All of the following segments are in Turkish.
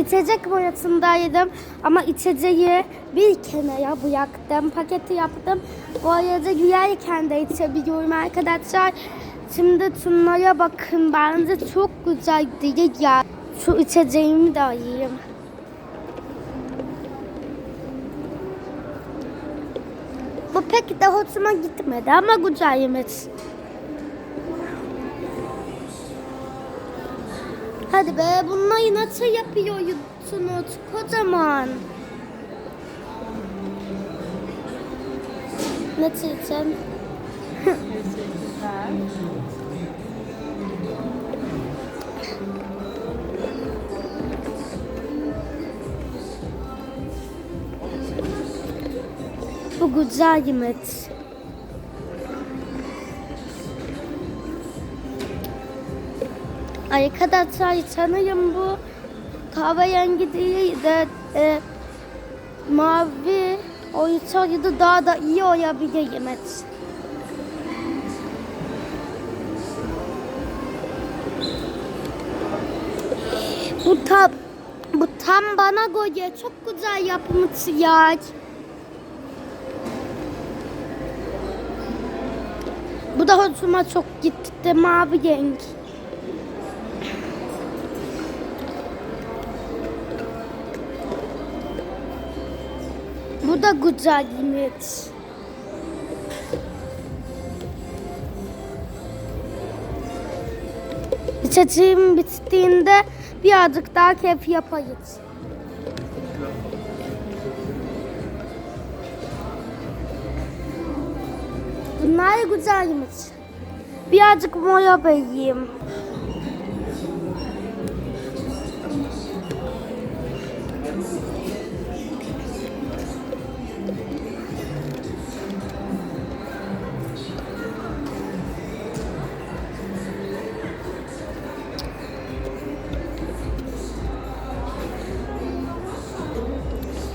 içecek boyasındaydım ama içeceği bir kenara bıraktım. Paketi yaptım. Bu arada gülerken de içebiliyorum arkadaşlar. Şimdi şunlara bakın. Bence çok güzel değil ya. Şu içeceğimi de alayım. Bu pek de hoşuma gitmedi ama güzelmiş. Hadi be bunları nasıl yapıyorsunuz kocaman? Nasıl için? Bu güzelmiş. Arkadaşlar sanırım bu kahverengi değil de e, mavi olsaydı daha da iyi olabilirmiş. Bu tam bu tam bana göre çok güzel yapmış ya. Bu da hoşuma çok gitti mavi renk. Bu da güzelmiş. İçeceğim bittiğinde birazcık daha keyif yaparız. Bunlar güzelmiş. Birazcık moya bayayım.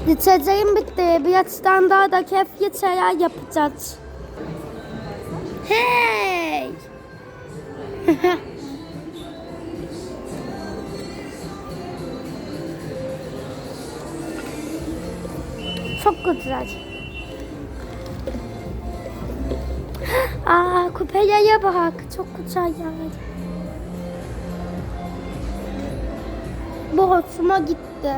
İçeceğim bitti. Birazdan daha da keyifli şeyler yapacağız. Hey! Çok güzel. Aa, kupelere bak. Çok güzel yani. Bu hoşuma gitti.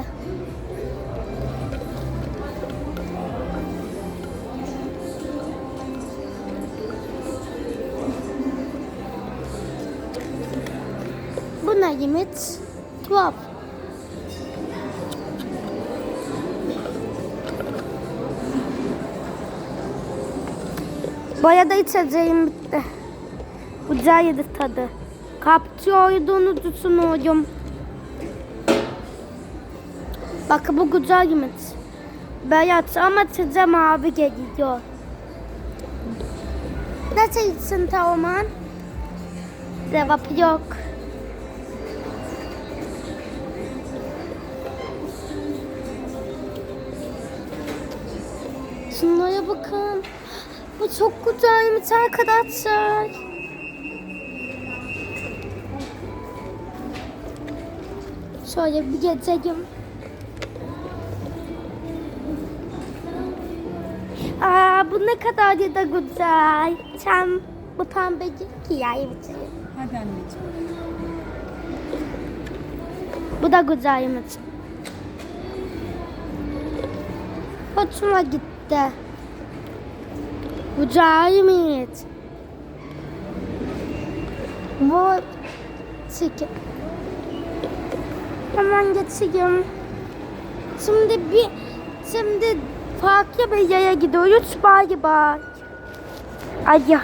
Ne yemek? Tuhaf. Baya da içeceğim bitti. Güzeldi tadı. Kapçıyordunu düşünüyorum. Bak bu güzel yemek. Beyaz ama içeceğim mavi geliyor. Nasıl içsin Teoman? Cevap yok. Şunlara bakın. Bu çok güzelmiş arkadaşlar. Şöyle bir geçelim. Aa, bu ne kadar da güzel. Sen bu pembeci hikaye bitirin. Hadi anneciğim. Bu da güzelmiş. Hoşuma gitti. Güzelmiş. Bu çekim. Hemen geçeyim. Şimdi bir şimdi farklı bir yere gidiyoruz. Bye bye. Ay ya.